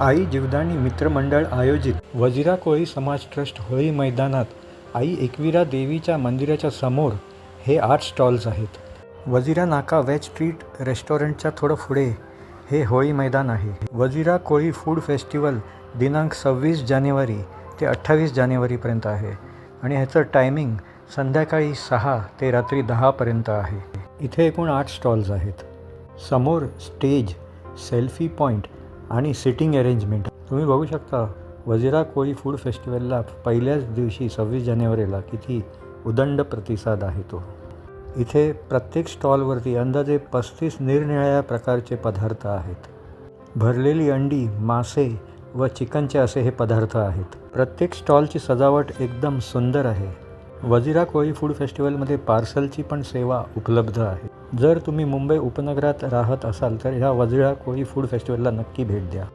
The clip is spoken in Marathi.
आई जीवदानी मित्रमंडळ आयोजित. वजिरा कोळी समाज ट्रस्ट होळी मैदानात. आई एकविरा देवीच्या मंदिराच्या समोर. हे आठ स्टॉल्स आहेत. वजिरा नाका वेज स्ट्रीट रेस्टॉरंटच्या थोडं पुढे. हे होळी मैदान आहे. वजिरा कोळी फूड फेस्टिवल दिनांक सव्वीस जानेवारी ते अठ्ठावीस जानेवारीपर्यंत आहे. आणि ह्याचं टायमिंग संध्याकाळी सहा ते रात्री दहापर्यंत आहे. इथे एकूण आठ स्टॉल्स आहेत. समोर स्टेज सेल्फी पॉईंट आणि सिटिंग अरेंजमेंट. तुम्ही बघू शकता वजिरा कोळी फूड फेस्टिवलला पहिल्याच दिवशी सव्वीस जानेवारीला किती उदंड प्रतिसाद आहे तो. इथे प्रत्येक स्टॉलवरती अंदाजे पस्तीस निरनिराळ्या प्रकारचे पदार्थ आहेत. भरलेली अंडी मासे व चिकनचे असे हे पदार्थ आहेत. प्रत्येक स्टॉलची सजावट एकदम सुंदर आहे. वजिरा कोळी फूड फेस्टिवलमध्ये पार्सलची पण सेवा उपलब्ध आहे. जर तुम्ही मुंबई उपनगरात राहत असाल तर ह्या वजिरा कोळी फूड फेस्टिवलला नक्की भेट द्या.